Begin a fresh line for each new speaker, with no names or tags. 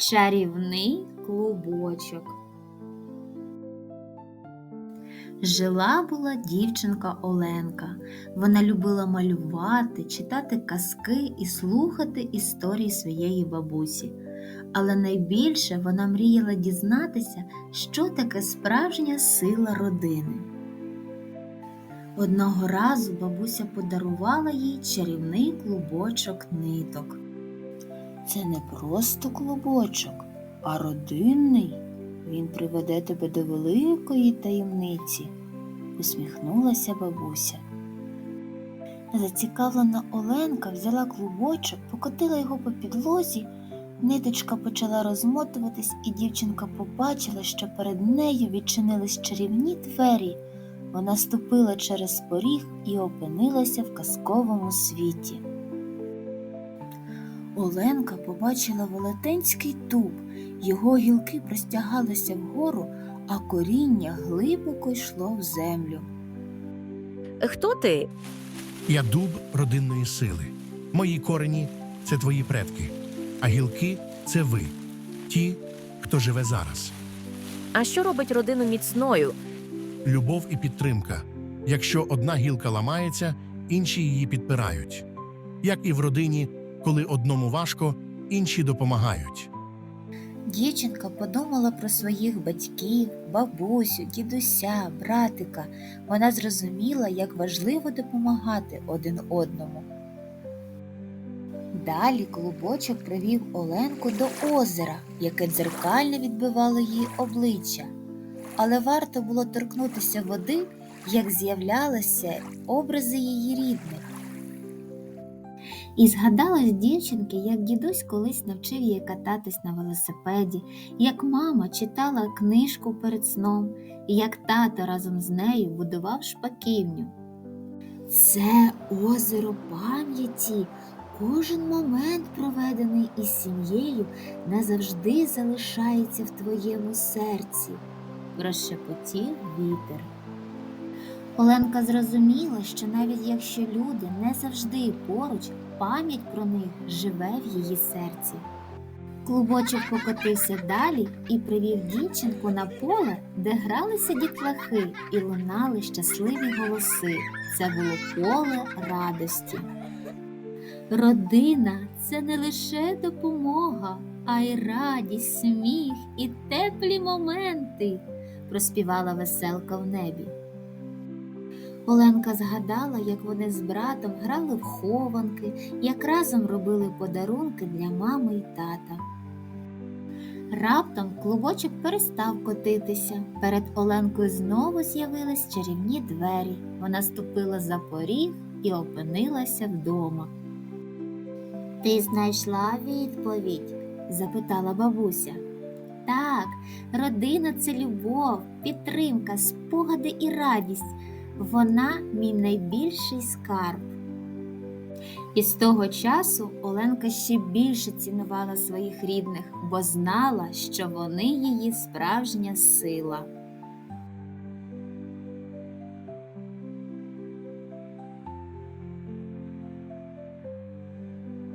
Чарівний клубочок. Жила була дівчинка Оленка. Вона любила малювати, читати казки і слухати історії своєї бабусі. Але найбільше вона мріяла дізнатися, що таке справжня сила родини. Одного разу бабуся подарувала їй чарівний клубочок ниток. Це не просто клубочок, а родинний. Він приведе тебе до великої таємниці, усміхнулася бабуся. Зацікавлена Оленка взяла клубочок, покотила його по підлозі, ниточка почала розмотуватись, і дівчинка побачила, що перед нею відчинились чарівні двері. Вона ступила через поріг і опинилася в казковому світі. Оленка побачила велетенський дуб, його гілки простягалися вгору, а коріння глибоко йшло в землю.
Хто ти?
Я дуб родинної сили. Мої корені це твої предки, а гілки це ви, ті, хто живе зараз.
А що робить родину міцною?
Любов і підтримка. Якщо одна гілка ламається, інші її підпирають. Як і в родині, коли одному важко, інші допомагають.
Дівчинка подумала про своїх батьків, бабусю, дідуся, братика. Вона зрозуміла, як важливо допомагати один одному. Далі клубочок привів Оленку до озера, яке дзеркально відбивало її обличчя. Але варто було торкнутися води, як з'являлися образи її рідних. І згадалась дівчинки, як дідусь колись навчив її кататись на велосипеді, як мама читала книжку перед сном, і як тато разом з нею будував шпаківню. Це озеро пам'яті. Кожен момент, проведений із сім'єю, назавжди залишається в твоєму серці, розшепотів вітер. Оленка зрозуміла, що навіть якщо люди не завжди поруч, пам'ять про них живе в її серці. Клубочок покотився далі і привів дівчинку на поле, де гралися дітлахи і лунали щасливі голоси. Це було поле радості. Родина це не лише допомога, а й радість, сміх і теплі моменти, проспівала веселка в небі. Оленка згадала, як вони з братом грали в хованки, як разом робили подарунки для мами й тата. Раптом клубочок перестав котитися. Перед Оленкою знову з'явились чарівні двері. Вона ступила за поріг і опинилася вдома. Ти знайшла відповідь? запитала бабуся. Так, родина це любов, підтримка, спогади і радість. Вона мій найбільший скарб. І з того часу Оленка ще більше цінувала своїх рідних, бо знала, що вони її справжня сила.